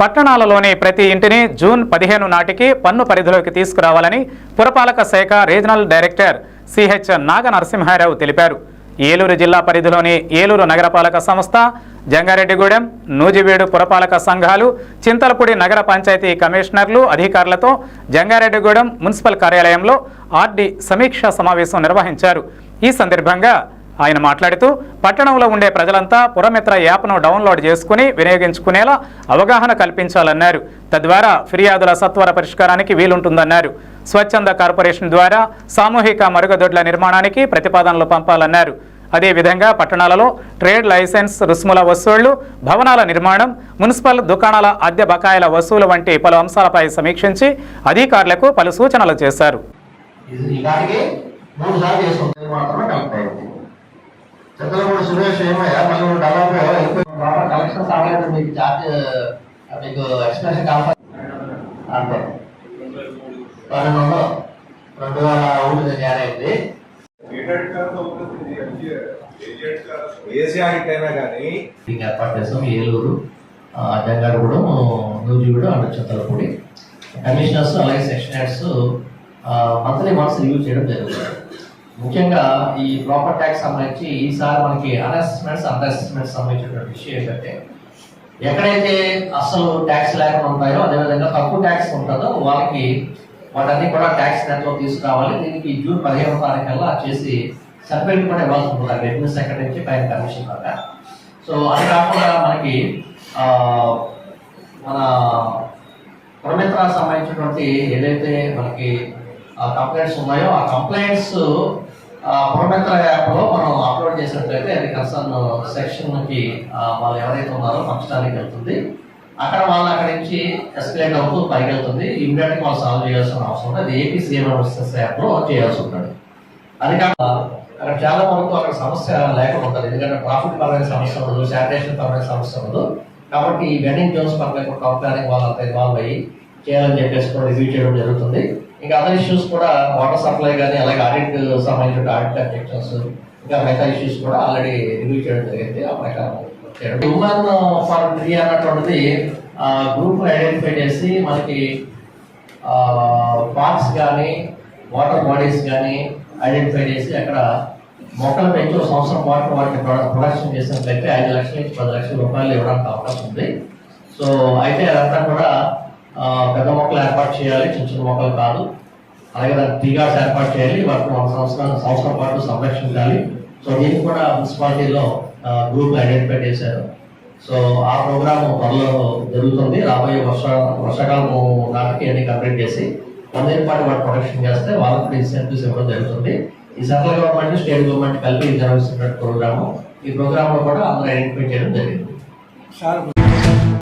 పట్టణాలలోని ప్రతి ఇంటిని జూన్ పదిహేను నాటికి పన్ను పరిధిలోకి తీసుకురావాలని పురపాలక శాఖ regional director CH Naga Narasimharao తెలిపారు. ఏలూరు జిల్లా పరిధిలోని ఏలూరు నగరపాలక సంస్థ జంగారెడ్డిగూడెం నూజివీడు పురపాలక సంఘాలు చింతలపూడి నగర పంచాయతీ కమిషనర్లు అధికారులతో జంగారెడ్డిగూడెం మున్సిపల్ కార్యాలయంలో ఆర్డీ సమీక్షా సమావేశం నిర్వహించారు. ఈ సందర్భంగా ఆయన మాట్లాడుతూ పట్టణంలో ఉండే ప్రజలంతా పురమిత్ర యాప్ను డౌన్లోడ్ చేసుకుని వినియోగించుకునేలా అవగాహన కల్పించాలన్నారు. తద్వారా ఫిర్యాదుల సత్వర పరిష్కారానికి వీలుంటుందన్నారు. స్వచ్ఛంద కార్పొరేషన్ ద్వారా సామూహిక మరుగుదొడ్ల నిర్మాణానికి ప్రతిపాదనలు పంపాలన్నారు. అదేవిధంగా పట్టణాలలో ట్రేడ్ లైసెన్స్ రుసుముల వసూళ్ళు భవనాల నిర్మాణం మున్సిపల్ దుకాణాల అద్దె బకాయిల వసూలు వంటి పలు అంశాలపై సమీక్షించి అధికారులకు పలు సూచనలు చేశారు. చంద్రబాబు సురేష్ ఏమయ్యా? మళ్ళీ డెవలప్ బాబా కలెక్షన్ సాగలేదు మీకు చార్జ్ మీకు ఎక్స్ప్రెషన్ కావాలి. అంతే. పన్నెండు వందలు రెండు వేల ఒకటి జాయిన్ అయింది. ఏర్పాటు చేస్తాం ఏలూరు జంగారగూడెం నూజిగూడెం అండ్ చింతలపూడి కమిషనర్స్ అలాగే section heads monthly months review చేయడం జరుగుతుంది. ముఖ్యంగా ఈ ప్రాపర్ ట్యాక్స్ సంబంధించి ఈసారి మనకి అన్అసెస్మెంట్స్ అండర్ సంబంధించినటువంటి విషయం ఏంటంటే ఎక్కడైతే అసలు ట్యాక్స్ లేకుండా ఉంటాయో అదేవిధంగా తక్కువ ట్యాక్స్ ఉంటుందో వాళ్ళకి వాటన్నీ కూడా ట్యాక్స్ నెట్లో తీసుకురావాలి. దీనికి జూన్ పదిహేను తారీఖుల్లా చేసి సర్టిఫికేట్ కూడా ఇవ్వాల్సి ఉంటుంది. ఆ రెవెన్యూ సెక్రటరీ నుంచి పైన కమిషన్ దాకా సో అది కాకుండా మనకి మన పురమిత్ర సంబంధించినటువంటి ఏదైతే మనకి కంప్లైంట్స్ ఉన్నాయో ఆ కంప్లైంట్స్ పురమిత్ర యాప్లో మనం అప్లోడ్ చేసినట్లయితే అది కన్సర్న్ సెక్షన్కి వాళ్ళు ఎవరైతే ఉన్నారో పంచడానికి వెళ్తుంది. అక్కడ వాళ్ళు అక్కడి నుంచి ఎస్కలేట్ అవుతూ పైకి వెళ్తుంది. ఇమీడియట్గా వాళ్ళు సాల్వ్ చేయాల్సిన అవసరం ఉంది అది ఏపీ సీఎం యాప్లో చేయాల్సి ఉంటుంది. అది కాక అక్కడ చాలా వరకు అక్కడ సమస్య లేకుండా ఉంటుంది. ఎందుకంటే ట్రాఫిక్ పరమైన సమస్య ఉండదు శానిటేషన్ పరమైన సమస్య ఉండదు. కాబట్టి ఈ వెండింగ్ జోన్స్ పక్కన కంపెనీ వాళ్ళంతా ఇన్వాల్వ్ అయ్యి చేయాలని చెప్పేసి కూడా రివ్యూ చేయడం జరుగుతుంది. ఇంకా అదర్ ఇష్యూస్ కూడా వాటర్ సప్లై కానీ అలాగే ఆడిట్ సంబంధించిన ఆడిట్ అబ్జెక్షన్స్ ఇంకా మిగతా ఇష్యూస్ కూడా ఆల్రెడీ రివ్యూ చేయడం జరిగింది. ఆ ప్రకారం ఉమెన్ ఫర్ ఫ్రీ అన్నటువంటిది గ్రూప్ ఐడెంటిఫై చేసి మనకి పార్క్స్ కానీ వాటర్ బాడీస్ కానీ ఐడెంటిఫై చేసి అక్కడ మొక్కలు పెంచి ఒక సంవత్సరం పాటు వాటిని ప్రొడ- ప్రొడక్షన్ చేసినట్లయితే ఐదు లక్షల నుంచి పది లక్షల రూపాయలు ఇవ్వడానికి అవకాశం ఉంది. సో అయితే అదంతా కూడా పెద్ద మొక్కలు ఏర్పాటు చేయాలి చిన్న చిన్న మొక్కలు కాదు. అలాగే దానికి టీగాస్ ఏర్పాటు చేయాలి వాటిని ఒక సంవత్సరం సంవత్సరం పాటు సంరక్షించాలి. సో దీన్ని కూడా మున్సిపాలిటీలో గ్రూప్ ఐడెంటిఫై చేశారు. సో ఆ ప్రోగ్రామ్ త్వరలో జరుగుతుంది. రాబోయే వర్ష వర్షాకాలం నాటికి అన్ని కంప్లీట్ చేసి వందేళ్ళ పాటు వాటి ప్రొటెక్షన్ చేస్తే వాళ్ళకి ఇన్సెంటివ్స్ ఇవ్వడం జరుగుతుంది. ఈ సెంట్రల్ గవర్నమెంట్ స్టేట్ గవర్నమెంట్ కలిపి నిర్వహిస్తున్న ప్రోగ్రాము. ఈ ప్రోగ్రామ్లో కూడా అందరూ ఐడెంటిఫై చేయడం జరిగింది.